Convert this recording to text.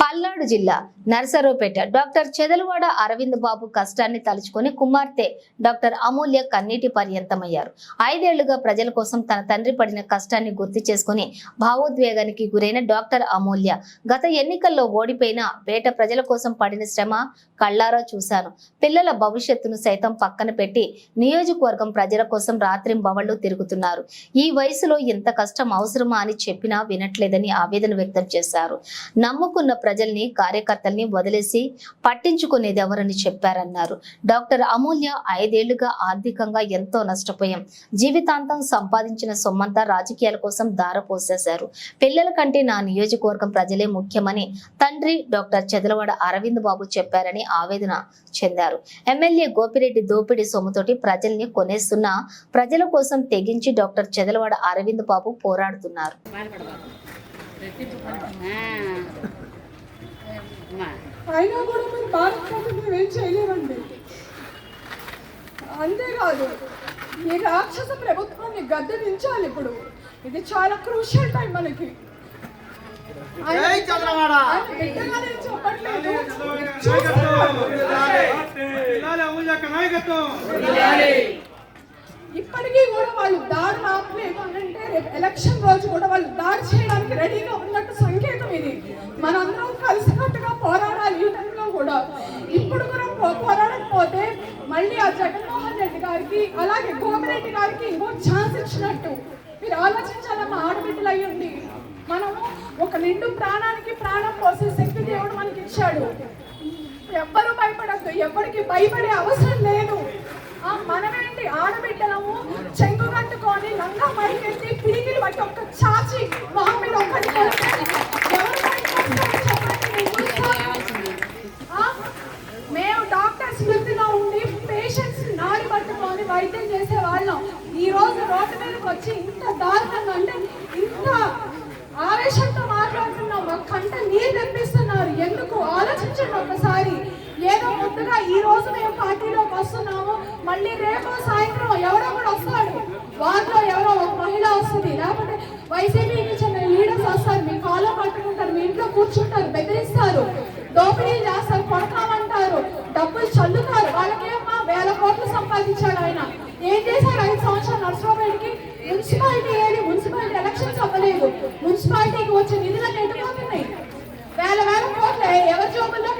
పల్నాడు జిల్లా నర్సరావుపేట. డాక్టర్ చెదలవాడ అరవింద్ బాబు కష్టాన్ని తలుచుకొని కుమార్తె డాక్టర్ అమూల్య కన్నీటి పర్యంతమయ్యారు. ఐదేళ్ళుగా ప్రజల కోసం తన తండ్రి పడిన కష్టాన్ని గుర్తు చేసుకుని భావోద్వేగానికి గురైన డాక్టర్ అమూల్య గత ఎన్నికల్లో ఓడిపోయిన పేట ప్రజల కోసం పడిన శ్రమ కళ్ళారా చూశాను. పిల్లల భవిష్యత్తును సైతం పక్కన పెట్టి నియోజకవర్గం ప్రజల కోసం రాత్రింబవళ్ళు తిరుగుతున్నారు. ఈ వయసులో ఇంత కష్టం అవసరమా అని చెప్పినా వినట్లేదని ఆవేదన వ్యక్తం చేశారు. నమ్ముకున్న ప్రజల్ని కార్యకర్తల్ని వదిలేసి పట్టించుకునేది ఎవరని చెప్పారన్నారు. డాక్టర్ అమూల్య ఐదేళ్ళుగా ఆర్థికంగా ఎంతో నష్టపోయాం. జీవితాంతం సంపాదించిన సొమ్మంతా రాజకీయాల కోసం దారపోసేశారు. పిల్లల కంటే నా నియోజకవర్గం ప్రజలే ముఖ్యమని తండ్రి డాక్టర్ చెదలవాడ అరవింద్ బాబు చెప్పారని ఆవేదన చెందారు. ఎమ్మెల్యే గోపిరెడ్డి దోపిడీ సొమ్ముతోటి ప్రజల్ని కొనేస్తున్న ప్రజల కోసం తెగించి డాక్టర్ చెదలవాడ అరవింద్ బాబు పోరాడుతున్నారు. అయినా కూడా మీరు భారత ప్రభుత్వం ఏం చేయలేరండి. అంతేకాదు ఈ రాక్షస ప్రభుత్వాన్ని గద్దె దించాలి ఇప్పుడు. ఇది చాలా క్రూషియల్ టైం మనకి. చెప్పట్లేదు. ఇప్పటికీ కూడా వాళ్ళు దారి ఆపలేదు అంటే రేపు ఎలక్షన్ రోజు కూడా వాళ్ళు దారి చేయడానికి రెడీగా ఉన్నట్టు సంకేతం ఇది. మనందరం కలిసికట్టుగా పోరాడాలి ఈ టైంలో కూడా. ఇప్పుడు కూడా పోరాడకపోతే మళ్ళీ ఆ జగన్మోహన్ రెడ్డి గారికి అలాగే కోమిరెడ్డి గారికి ఇంకో ఛాన్స్ ఇచ్చినట్టు. మీరు ఆలోచించాలమ్మా ఆడబిడ్డలు అయ్యండి మనము ఒక నిండు ప్రాణానికి ప్రాణం పోసే శక్తి దేవుడు మనకి ఇచ్చాడు ఎవ్వరూ భయపడద్దు. ఎవరికి భయపడే అవసరం లేదు. మనమేంటి ఆడబిడ్డలము చెంగు కట్టుకొని లంగా పైకెత్తి పిడికిలు బట్టి ఒక్క చాచి మొహం మీద ఒక్కటి మేము డాక్టర్ స్మృతిలో ఉండి పేషెంట్స్ నాడి పట్టుకొని వైద్యం చేసే వాళ్ళం. ఈ రోజు రోడ్డు మీదకి వచ్చి ఇంత దారుణంగా అంటే ఇంత ఆవేశంతో మాట్లాడుతున్నాం మా కంట నీరు తెప్పిస్తున్నారు. ఎందుకు? ఆలోచించండి ఒకసారి. ఏదో ముందుగా ఈ రోజు మేము పార్టీలోకి వస్తున్నాం. మళ్ళీ రేపు సాయంత్రం ఎవరో కూడా వస్తాడు. వారిలో ఎవరో ఒక మహిళ వస్తుంది. లేకపోతే వైసీపీకి చెందిన లీడర్స్ వస్తారు. మీ కాలో పట్టుకుంటారు మీ ఇంట్లో కూర్చుంటారు. బెదిరిస్తారు. దోపిడీ చేస్తారు. కొడతామంటారు. డబ్బులు చల్లుతారు. వాళ్ళకేమో వేల కోట్లు సంపాదించాడు ఆయన. ఏం చేశారు ఐదు సంవత్సరాలు నర్సరావుకి మున్సిపాలిటీ ఏది? మున్సిపాలిటీ ఎలక్షన్స్ అవ్వలేదు. మున్సిపాలిటీకి వచ్చే నిధులు ఎట్టుపోతున్నాయి వేల వేల కోట్లు ఎవరి జోబుల్లో